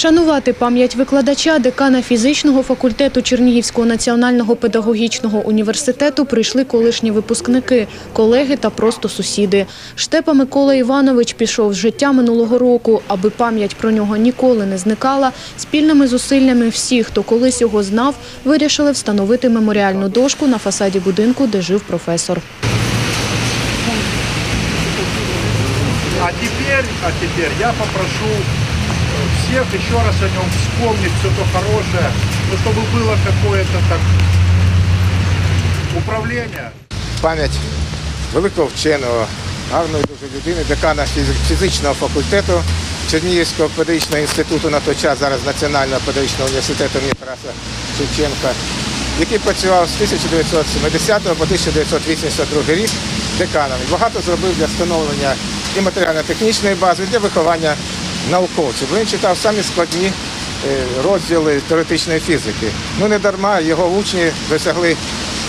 Вшанувати пам'ять викладача декана фізичного факультету Чернігівського національного педагогічного університету прийшли колишні випускники, колеги та просто сусіди. Штепа Микола Іванович пішов з життя минулого року, аби пам'ять про нього ніколи не зникала. Спільними зусиллями всіх, хто колись його знав, вирішили встановити меморіальну дошку на фасаді будинку, де жив професор. А теперь, а теперь я попрошу всех еще раз о нем вспомнить все то хорошее, ну, чтобы было какое-то так управление. пам'ять великого вченого, гарної дуже людини, декана фізичного факультету Чернігівського педагогічного інституту на той час, зараз Національного педагогічного університету імені Тараса Шевченка, який працював з 1970 по 1982 рік деканом. Багато зробив для встановлення і матеріально-технічної бази, для виховання науковців. Він читав самі складні е, розділи теоретичної фізики. Ну не дарма його учні досягли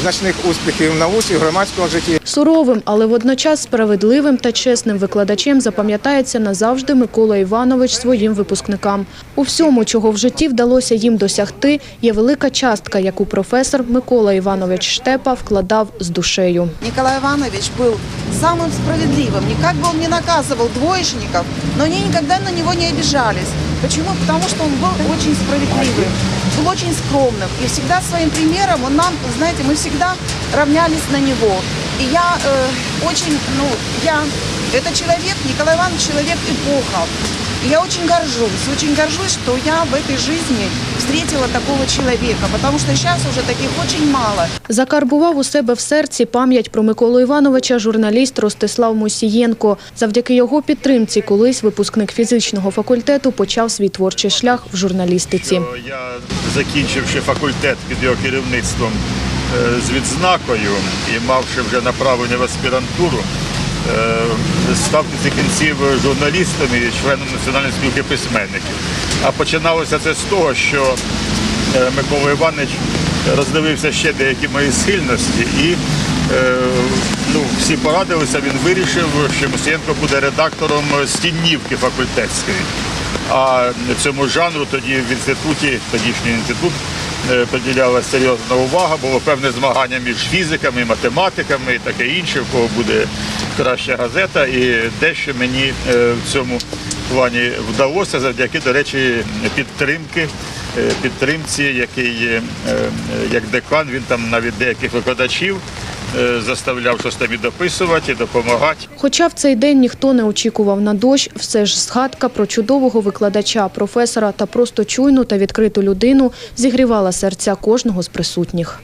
значних успіхів в науці, в громадському житті. Суровим, але водночас справедливим та чесним викладачем запам'ятається назавжди Микола Іванович своїм випускникам. У всьому, чого в житті вдалося їм досягти, є велика частка, яку професор Микола Іванович Штепа вкладав з душею. Николай Иванович был самым справедливым. Никак бы он не наказывал двоечников, но они никогда на него не обижались. Почему? Потому что он был очень справедливым, был очень скромным. И всегда своим примером он нам, знаете, мы всегда равнялись на него. И я э, очень, ну, я, это человек, Николай Иванович, человек эпоха. И я очень горжусь, очень горжусь, что я в этой жизни встретила такого человека, потому что сейчас уже таких очень мало. Закарбував у себе в серці пам'ять про Миколу Івановича журналіст Ростислав Мусієнко. Завдяки його підтримці колись випускник фізичного факультету почав свій творчий шлях в журналістиці. Що Я, закінчивши факультет під його керівництвом е, з відзнакою і мавши вже направлення в аспірантуру, е, став кінці кінців журналістом і членом Національної спілки письменників. А починалося це з того, що е, Микола Іванович роздивився ще деякі мої схильності і е, ну, всі порадилися, він вирішив, що Мусієнко буде редактором стіннівки факультетської. А цьому жанру тоді в інституті, тодішній інститут, е, приділяла серйозна увага, було певне змагання між фізиками, математиками і таке інше, в кого буде краща газета. І дещо мені е, в цьому плані вдалося завдяки, до речі, підтримки. е, Підтримці, який як декан, він там навіть деяких викладачів заставляв щось тобі дописувати, допомагати. Хоча в цей день ніхто не очікував на дощ, все ж згадка про чудового викладача, професора та просто чуйну та відкриту людину зігрівала серця кожного з присутніх.